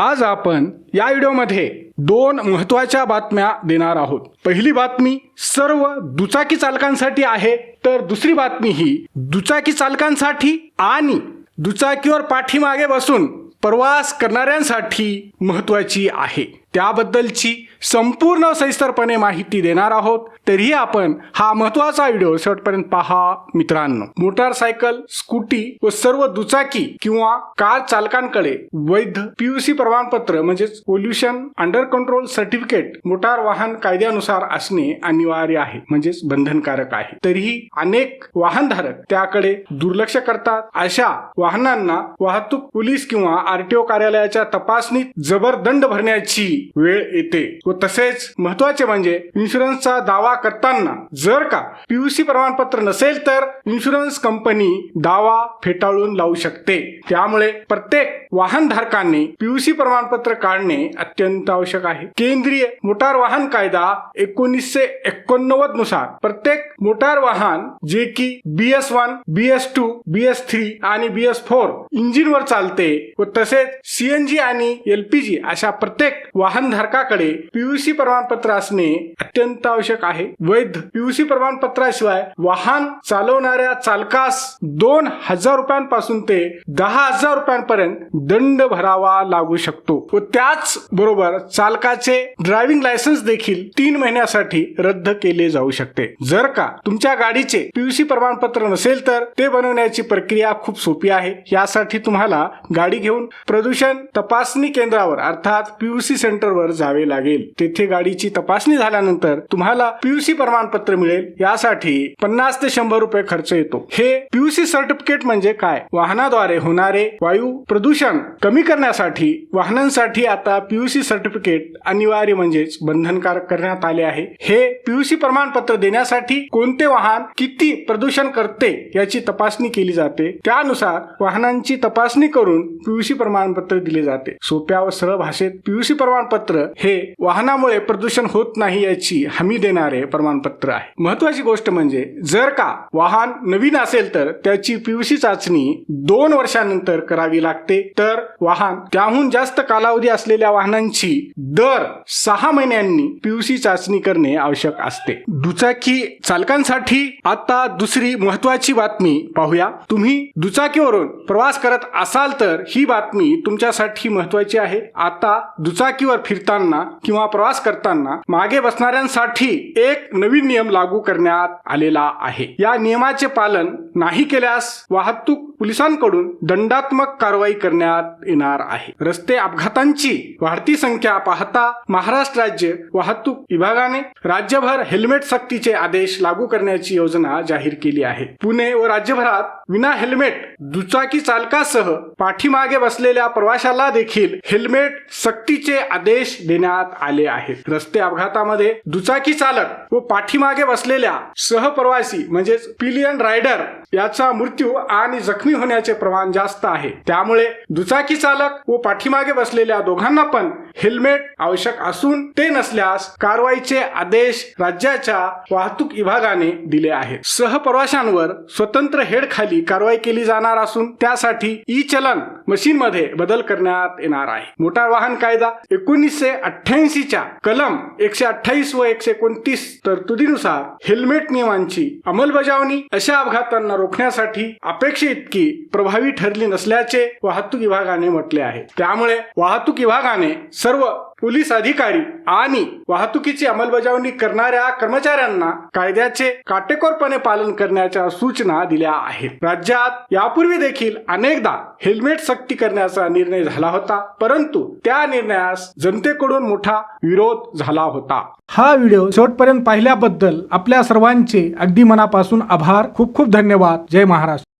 आज आपण या व्हिडिओमध्ये दोन महत्त्वाच्या बातम्या देणार आहोत. पहिली बातमी सर्व दुचाकी चालकांसाठी आहे तर दुसरी बातमी ही दुचाकी चालकांसाठी आणि दुचाकीवर पाठीमागे बसून प्रवास करणाऱ्यांसाठी महत्वाची आहे. त्याबद्दलची संपूर्ण सविस्तरपणे माहिती देणार आहोत. तरीही आपण हा महत्त्वाचा व्हिडिओ शेवटपर्यंत पहा मित्रांनो. मोटारसायकल स्कूटी व सर्व दुचाकी किंवा कार चालकांकडे वैध पीयूसी प्रमाणपत्र म्हणजेच पोल्युशन अंडर कंट्रोल सर्टिफिकेट मोटार वाहन कायद्यानुसार असणे अनिवार्य आहे म्हणजेच बंधनकारक आहे. तरीही अनेक वाहनधारक त्याकडे दुर्लक्ष करतात. अशा वाहनांना वाहतूक पोलीस किंवा आरटीओ कार्यालयाच्या तपासणीत जबरदंड भरण्याची वेळ येते. व तसेच महत्त्वाचे म्हणजे इन्शुरन्सचा दावा करताना जर का पीयूसी प्रमाणपत्र नसेल तर इन्शुरन्स कंपनी दावा फेटाळून लावू शकते. त्यामुळे प्रत्येक वाहनधारकांनी पीयूसी प्रमाणपत्र काढणे अत्यंत आवश्यक आहे. केंद्रीय मोटार वाहन कायदा एकोणीसशे एकोणनव्वदनुसार प्रत्येक मोटार वाहन जे की B S one B S two B S three आणि बी एस फोर इंजिनवर चालते व तसेच सीएनजी आणि एलपीजी अशा प्रत्येक वाहन वाहनधारकाकडे पीयूसी प्रमाणपत्र असणे अत्यंत आवश्यक आहे. वैध पीयूसी प्रमाणपत्राशिवाय वाहन चालवणाऱ्या चालकास दोन हजार रुपयांपासून ते दहा हजार रुपयांपर्यंत दंड भरावा लागू शकतो. व त्याच बरोबर चालकाचे ड्रायव्हिंग लायसन्स देखील तीन महिन्यासाठी रद्द केले जाऊ शकते. जर का तुमच्या गाडीचे पीयूसी प्रमाणपत्र नसेल तर ते बनवण्याची प्रक्रिया खूप सोपी आहे. यासाठी तुम्हाला गाडी घेऊन प्रदूषण तपासणी केंद्रावर अर्थात पीयूसी सेंटरवर जावे लागेल. तेथे गाडीची तपासणी झाल्यानंतर तुम्हाला पीयूसी प्रमाणपत्र मिळेल. यासाठी पन्नास ते शंभर रुपये खर्च येतो. हे पीयूसी सर्टिफिकेट म्हणजे काय? वाहनाद्वारे होणारे वायू प्रदूषण कमी करण्यासाठी वाहनांसाठी आता पीयूसी सर्टिफिकेट अनिवार्य म्हणजेच बंधनकारक करण्यात आले आहे. हे पीयूसी प्रमाणपत्र देण्यासाठी कोणते वाहन किती प्रदूषण करते याची तपासणी केली जाते. त्यानुसार वाहनांची तपासणी करून पीयूसी प्रमाणपत्र दिले जाते. सोप्या व सरळ भाषेत पीयूसी प्रमाण प्रमाणपत्र हे वाहनामुळे प्रदूषण होत नाही याची हमी देणारे प्रमाणपत्र आहे. महत्वाची गोष्ट म्हणजे जर का वाहन नवीन असेल तर त्याची पीयूसी चाचणी दोन वर्षानंतर करावी लागते. तर वाहन त्याहून जास्त कालावधी असलेल्या वाहनांची दर सहा महिन्यांनी पीयूसी चाचणी करणे आवश्यक असते. दुचाकी चालकांसाठी आता दुसरी महत्वाची बातमी पाहूया. तुम्ही दुचाकीवरून प्रवास करत असाल तर ही बातमी तुमच्यासाठी महत्वाची आहे. आता दुचाकीवर फिरताना किंवा प्रवास करताना मागे बसणाऱ्यांसाठी एक नवीन नियम लागू करण्यात आलेला आहे. या नियमाचे पालन नाही केल्यास वाहतूक पोलिसांकडून दंडात्मक कारवाई करण्यात येणार आहे. रस्ते अपघातांची वाढती संख्या पाहता महाराष्ट्र राज्य वाहतूक विभागाने राज्यभर हेल्मेट सक्तीचे आदेश लागू करण्याची योजना जाहीर केली आहे. पुणे व राज्यभरात विना हेल्मेट दुचाकी चालकासह पाठीमागे बसलेल्या प्रवाशाला देखील हेल्मेट सक्तीचे आदेश देण्यात आले आहेत. रस्ते अपघातामध्ये दुचाकी चालक व पाठीमागे बसलेल्या सहप्रवासी म्हणजेच पिलियन रायडर याचा मृत्यू आणि जखमी होण्याचे प्रमाण जास्त आहे. त्यामुळे दुचाकी चालक व पाठीमागे बसलेल्या दोघांना पण हेल्मेट आवश्यक असून ते नसल्यास कारवाईचे आदेश राज्याच्या वाहतूक विभागाने दिले आहेत. सहप्रवाशांवर स्वतंत्र हेड खाली कारवाई केली जाणार असून त्यासाठी ई चलन मशीन मध्ये बदल करण्यात येणार आहे. मोटार वाहन कायदा एकोणीसशे अठ्ठ्याऐंशीच्या कलम एकशे अठ्ठावीस व एकशे एकोणतीस तरतुदीनुसार हेल्मेट नियमांची अंमलबजावणी अशा अपघातांना रोखण्यासाठी अपेक्षित की प्रभावी ठरली नसल्याचे वाहतूक विभागाने म्हटले आहे. त्यामुळे वाहतूक विभागाने सर्व पोलीस अधिकारी आणि वाहतुकीची अंमलबजावणी करणाऱ्या कर्मचाऱ्यांना कायद्याचे काटेकोरपणे पालन करण्याच्या सूचना दिल्या आहेत. राज्यात यापूर्वी देखील अनेकदा हेल्मेट सक्ती करण्याचा निर्णय झाला होता परंतु त्या निर्णयास जनतेकडून मोठा विरोध झाला होता. हा व्हिडिओ शेवटपर्यंत पाहिल्याबद्दल आपल्या सर्वांचे अगदी मनापासून आभार. खूप खूप धन्यवाद. जय महाराष्ट्र.